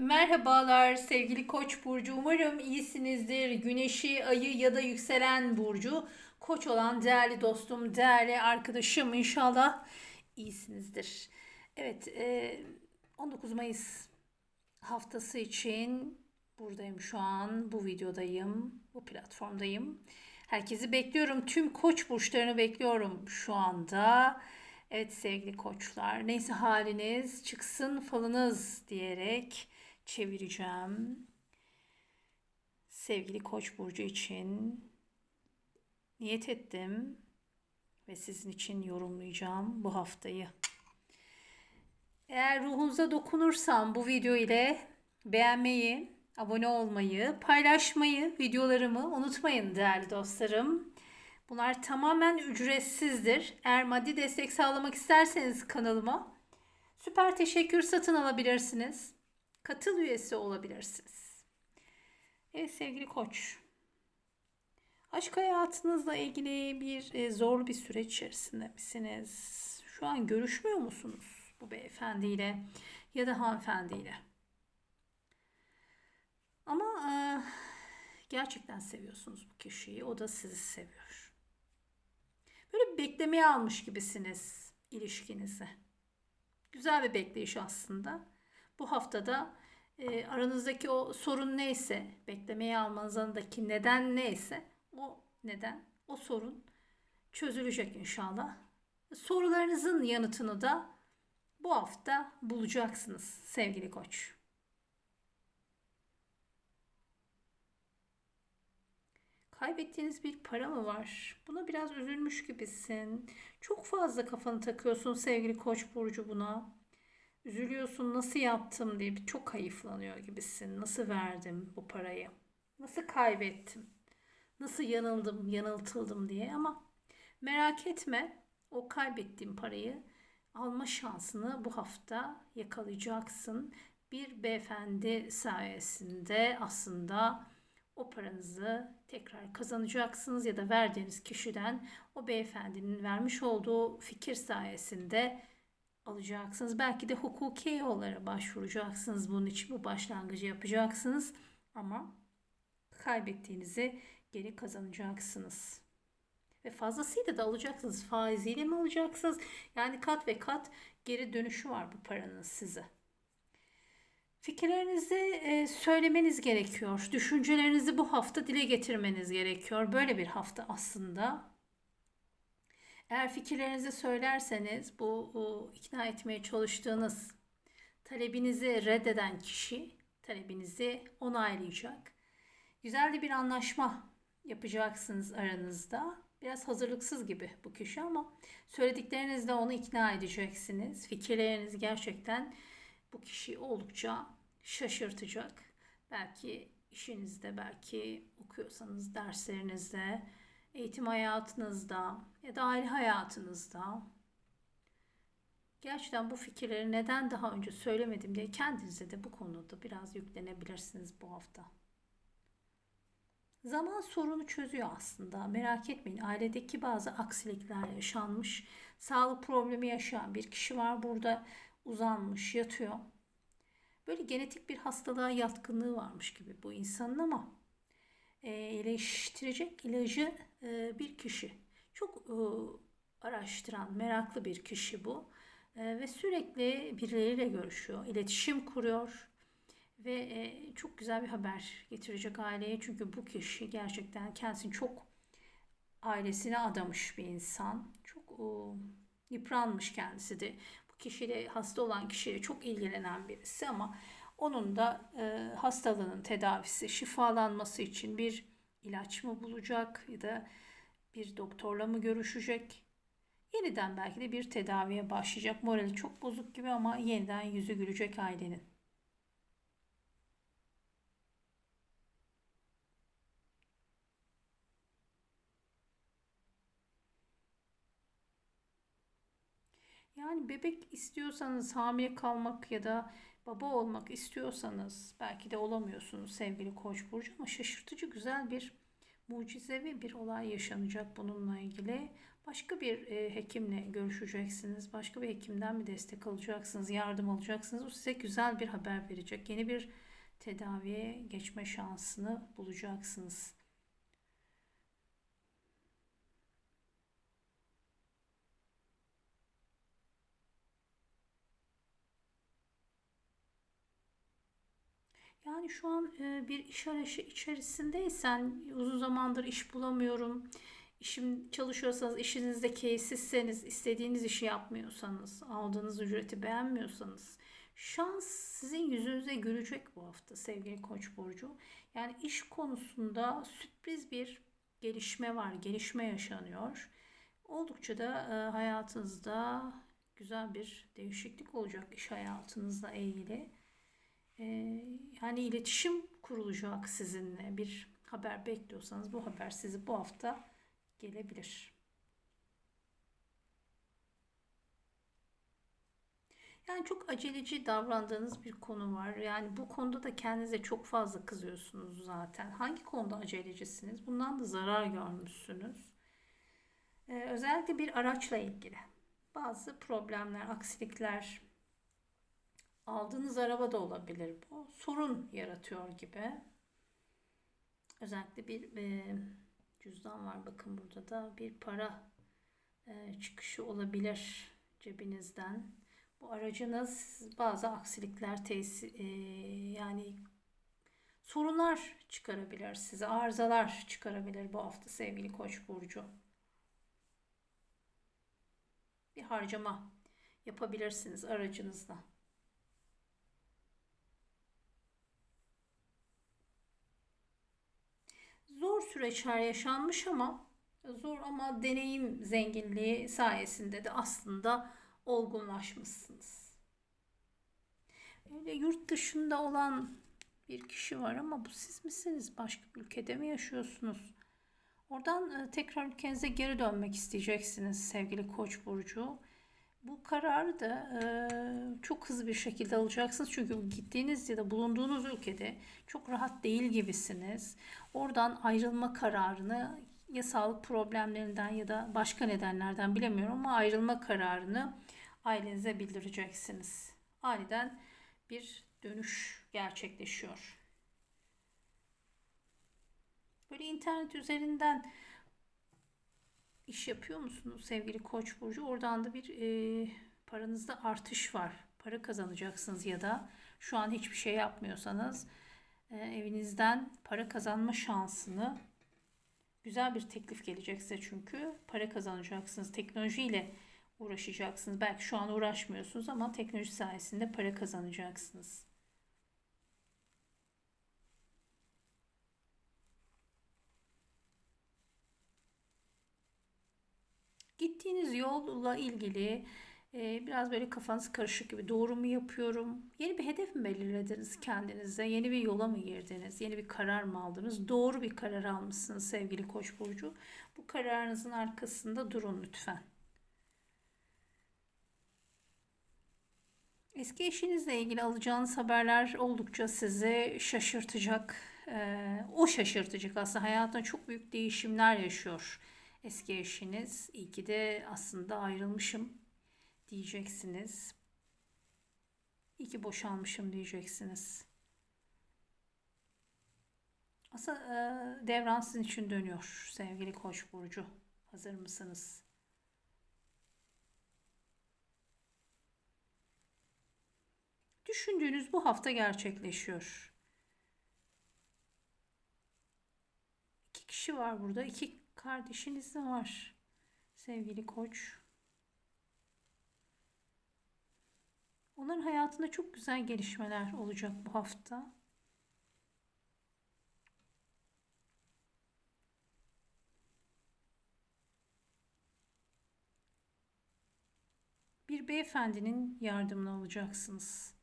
Merhabalar sevgili Koç burcu. Umarım iyisinizdir. Güneşi, ayı ya da yükselen burcu Koç olan değerli dostum, değerli arkadaşım inşallah iyisinizdir. Evet, e, 19 Mayıs haftası için buradayım şu an. Bu videodayım, bu platformdayım. Herkesi bekliyorum. Tüm Koç burçlarını bekliyorum şu anda. Evet sevgili koçlar, neyse haliniz çıksın falınız diyerek çevireceğim. Sevgili Koç burcu için niyet ettim ve sizin için yorumlayacağım bu haftayı. Eğer ruhunuza dokunursam bu video ile beğenmeyi, abone olmayı, paylaşmayı, videolarımı unutmayın değerli dostlarım. Bunlar tamamen ücretsizdir. Eğer maddi destek sağlamak isterseniz kanalıma süper teşekkür satın alabilirsiniz. Katıl üyesi olabilirsiniz. Evet sevgili koç. Aşk hayatınızla ilgili bir e, zorlu bir süreç içerisinde misiniz? Şu an görüşmüyor musunuz bu beyefendiyle ya da hanımefendiyle? Ama e, gerçekten seviyorsunuz bu kişiyi. O da sizi seviyor. Böyle beklemeye almış gibisiniz ilişkinizi. Güzel bir bekleyiş aslında. Bu haftada e, aranızdaki o sorun neyse, beklemeye almanızdaki neden neyse o neden, o sorun çözülecek inşallah. Sorularınızın yanıtını da bu hafta bulacaksınız sevgili koç. Kaybettiğiniz bir para mı var? Buna biraz üzülmüş gibisin. Çok fazla kafanı takıyorsun sevgili Koç burcu buna. Üzülüyorsun nasıl yaptım diye çok hayıflanıyor gibisin. Nasıl verdim bu parayı? Nasıl kaybettim? Nasıl yanıldım, yanıltıldım diye ama merak etme o kaybettiğim parayı alma şansını bu hafta yakalayacaksın. Bir beyefendi sayesinde aslında o paranızı tekrar kazanacaksınız ya da verdiğiniz kişiden o beyefendinin vermiş olduğu fikir sayesinde alacaksınız. Belki de hukuki yollara başvuracaksınız. Bunun için bu başlangıcı yapacaksınız. Ama kaybettiğinizi geri kazanacaksınız. Ve fazlasıyla da alacaksınız. Faiziyle mi alacaksınız? Yani kat ve kat geri dönüşü var bu paranın size. Fikirlerinizi e, söylemeniz gerekiyor. Düşüncelerinizi bu hafta dile getirmeniz gerekiyor. Böyle bir hafta aslında. Eğer fikirlerinizi söylerseniz bu, bu ikna etmeye çalıştığınız talebinizi reddeden kişi talebinizi onaylayacak. Güzel de bir anlaşma yapacaksınız aranızda. Biraz hazırlıksız gibi bu kişi ama söylediklerinizle onu ikna edeceksiniz. Fikirleriniz gerçekten bu kişi oldukça şaşırtacak. Belki işinizde, belki okuyorsanız derslerinizde, eğitim hayatınızda ya da aile hayatınızda gerçekten bu fikirleri neden daha önce söylemedim diye kendinize de bu konuda biraz yüklenebilirsiniz bu hafta. Zaman sorunu çözüyor aslında. Merak etmeyin. Ailedeki bazı aksilikler yaşanmış. Sağlık problemi yaşayan bir kişi var burada uzanmış, yatıyor. Böyle genetik bir hastalığa yatkınlığı varmış gibi bu insanın ama e, iyileştirecek ilacı e, bir kişi. Çok e, araştıran, meraklı bir kişi bu. E, ve sürekli birileriyle görüşüyor, iletişim kuruyor. Ve e, çok güzel bir haber getirecek aileye. Çünkü bu kişi gerçekten kendisini çok ailesine adamış bir insan. Çok e, yıpranmış kendisi de kişiyle hasta olan kişiyle çok ilgilenen birisi ama onun da e, hastalığının tedavisi, şifalanması için bir ilaç mı bulacak ya da bir doktorla mı görüşecek? Yeniden belki de bir tedaviye başlayacak. Morali çok bozuk gibi ama yeniden yüzü gülecek ailenin. Yani bebek istiyorsanız hamile kalmak ya da baba olmak istiyorsanız belki de olamıyorsunuz sevgili Koç burcu ama şaşırtıcı güzel bir mucizevi bir olay yaşanacak bununla ilgili. Başka bir e, hekimle görüşeceksiniz. Başka bir hekimden mi destek alacaksınız, yardım alacaksınız. O size güzel bir haber verecek. Yeni bir tedaviye geçme şansını bulacaksınız. Yani şu an e, bir iş arayışı içerisindeysen uzun zamandır iş bulamıyorum. İşim çalışıyorsanız, işinizde keyifsizseniz, istediğiniz işi yapmıyorsanız, aldığınız ücreti beğenmiyorsanız şans sizin yüzünüze gülecek bu hafta sevgili Koç burcu. Yani iş konusunda sürpriz bir gelişme var, gelişme yaşanıyor. Oldukça da e, hayatınızda güzel bir değişiklik olacak iş hayatınızla ilgili. E, yani iletişim kurulacak sizinle bir haber bekliyorsanız bu haber sizi bu hafta gelebilir. Yani çok aceleci davrandığınız bir konu var. Yani bu konuda da kendinize çok fazla kızıyorsunuz zaten. Hangi konuda acelecisiniz? Bundan da zarar görmüşsünüz. Ee, özellikle bir araçla ilgili bazı problemler, aksilikler aldığınız araba da olabilir bu. Sorun yaratıyor gibi. Özellikle bir e, cüzdan var bakın burada da bir para e, çıkışı olabilir cebinizden. Bu aracınız bazı aksilikler tesis e, yani sorunlar çıkarabilir size arızalar çıkarabilir bu hafta sevgili Koç burcu. Bir harcama yapabilirsiniz aracınızla. Zor süreçler yaşanmış ama zor ama deneyim zenginliği sayesinde de aslında olgunlaşmışsınız. Öyle yurt dışında olan bir kişi var ama bu siz misiniz? Başka bir ülkede mi yaşıyorsunuz? Oradan e, tekrar ülkenize geri dönmek isteyeceksiniz sevgili Koç burcu. Bu kararı da e, çok hızlı bir şekilde alacaksınız. Çünkü gittiğiniz ya da bulunduğunuz ülkede çok rahat değil gibisiniz. Oradan ayrılma kararını ya sağlık problemlerinden ya da başka nedenlerden bilemiyorum ama ayrılma kararını ailenize bildireceksiniz. Aniden bir dönüş gerçekleşiyor. Böyle internet üzerinden iş yapıyor musunuz sevgili Koç burcu? Oradan da bir e, paranızda artış var. Para kazanacaksınız ya da şu an hiçbir şey yapmıyorsanız e, evinizden para kazanma şansını güzel bir teklif gelecek size çünkü para kazanacaksınız. Teknolojiyle uğraşacaksınız. Belki şu an uğraşmıyorsunuz ama teknoloji sayesinde para kazanacaksınız. Gittiğiniz yolla ilgili e, biraz böyle kafanız karışık gibi doğru mu yapıyorum? Yeni bir hedef mi belirlediniz kendinize? Yeni bir yola mı girdiniz? Yeni bir karar mı aldınız? Doğru bir karar almışsınız sevgili Koç burcu. Bu kararınızın arkasında durun lütfen. Eski eşinizle ilgili alacağınız haberler oldukça sizi şaşırtacak. Ee, o şaşırtacak aslında. Hayatında çok büyük değişimler yaşıyor eski eşiniz. İyi ki de aslında ayrılmışım diyeceksiniz. İyi ki boşanmışım diyeceksiniz. Aslında e, devran sizin için dönüyor sevgili Koç burcu. Hazır mısınız? Düşündüğünüz bu hafta gerçekleşiyor. İki kişi var burada. İki kardeşiniz de var. Sevgili koç. Onların hayatında çok güzel gelişmeler olacak bu hafta. Bir beyefendinin yardımına olacaksınız.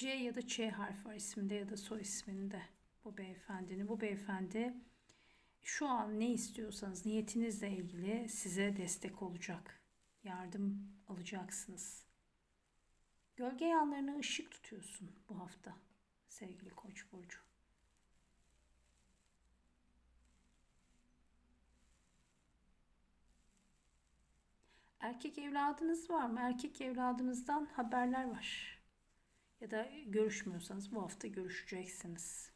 C ya da Ç harfi var isminde ya da soy isminde bu beyefendinin. Bu beyefendi şu an ne istiyorsanız niyetinizle ilgili size destek olacak. Yardım alacaksınız. Gölge yanlarına ışık tutuyorsun bu hafta sevgili Koç burcu. Erkek evladınız var mı? Erkek evladınızdan haberler var. Ya da görüşmüyorsanız bu hafta görüşeceksiniz.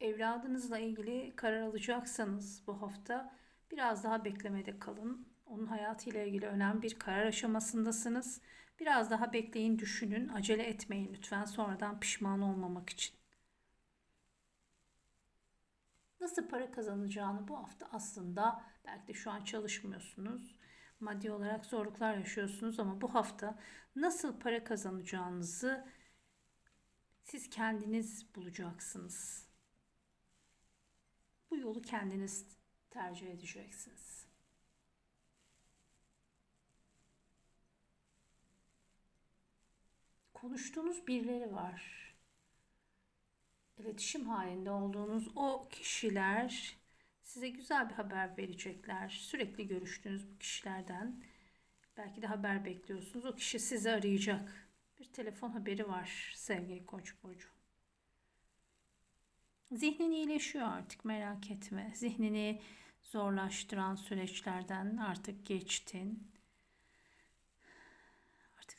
Evladınızla ilgili karar alacaksanız bu hafta biraz daha beklemede kalın. Onun hayatıyla ilgili önemli bir karar aşamasındasınız. Biraz daha bekleyin, düşünün, acele etmeyin lütfen sonradan pişman olmamak için. Nasıl para kazanacağını bu hafta aslında belki de şu an çalışmıyorsunuz. Maddi olarak zorluklar yaşıyorsunuz ama bu hafta nasıl para kazanacağınızı siz kendiniz bulacaksınız. Bu yolu kendiniz tercih edeceksiniz. Konuştuğunuz birileri var. İletişim halinde olduğunuz o kişiler size güzel bir haber verecekler. Sürekli görüştüğünüz bu kişilerden belki de haber bekliyorsunuz. O kişi sizi arayacak. Bir telefon haberi var sevgili Koç burcu. Zihnin iyileşiyor artık merak etme. Zihnini zorlaştıran süreçlerden artık geçtin.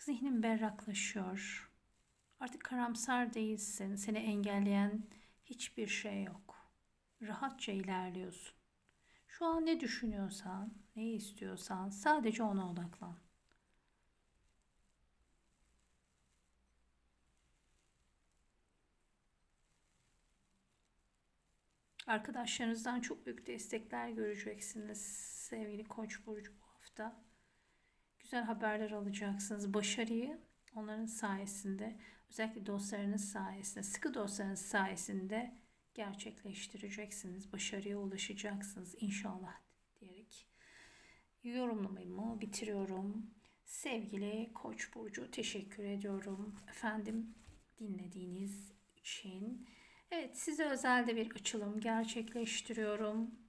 Zihnin berraklaşıyor. Artık karamsar değilsin. Seni engelleyen hiçbir şey yok. Rahatça ilerliyorsun. Şu an ne düşünüyorsan, ne istiyorsan sadece ona odaklan. Arkadaşlarınızdan çok büyük destekler göreceksiniz sevgili Koç burcu bu hafta. Güzel haberler alacaksınız. Başarıyı onların sayesinde, özellikle dostlarınız sayesinde, sıkı dostlarınız sayesinde gerçekleştireceksiniz. Başarıya ulaşacaksınız inşallah diyerek yorumlamayı bitiriyorum. Sevgili Koç burcu teşekkür ediyorum. Efendim dinlediğiniz için Evet size özelde bir açılım gerçekleştiriyorum.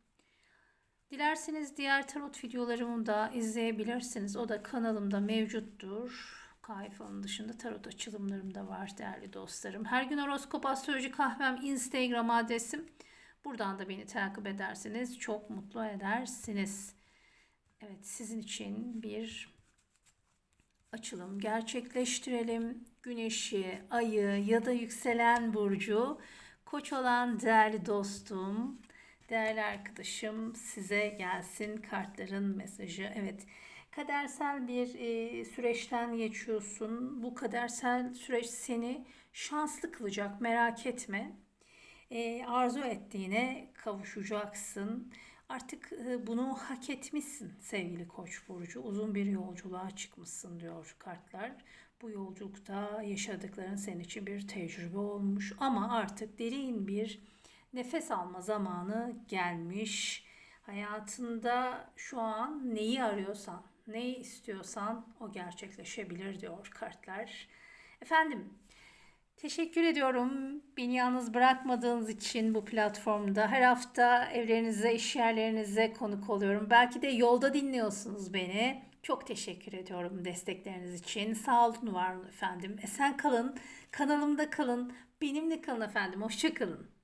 Dilerseniz diğer tarot videolarımı da izleyebilirsiniz. O da kanalımda mevcuttur. Kayfanın dışında tarot açılımlarım da var değerli dostlarım. Her gün horoskop astroloji kahvem Instagram adresim. Buradan da beni takip ederseniz çok mutlu edersiniz. Evet sizin için bir açılım gerçekleştirelim. Güneşi, ayı ya da yükselen burcu Koç olan değerli dostum, değerli arkadaşım size gelsin kartların mesajı. Evet kadersel bir e, süreçten geçiyorsun. Bu kadersel süreç seni şanslı kılacak merak etme. E, arzu ettiğine kavuşacaksın. Artık e, bunu hak etmişsin sevgili Koç burcu. Uzun bir yolculuğa çıkmışsın diyor kartlar. Bu yolculukta yaşadıkların senin için bir tecrübe olmuş ama artık derin bir nefes alma zamanı gelmiş. Hayatında şu an neyi arıyorsan, neyi istiyorsan o gerçekleşebilir diyor kartlar. Efendim Teşekkür ediyorum. Beni yalnız bırakmadığınız için bu platformda. Her hafta evlerinize, iş yerlerinize konuk oluyorum. Belki de yolda dinliyorsunuz beni. Çok teşekkür ediyorum destekleriniz için. Sağ olun, var olun efendim. Esen kalın, kanalımda kalın, benimle kalın efendim. Hoşça kalın.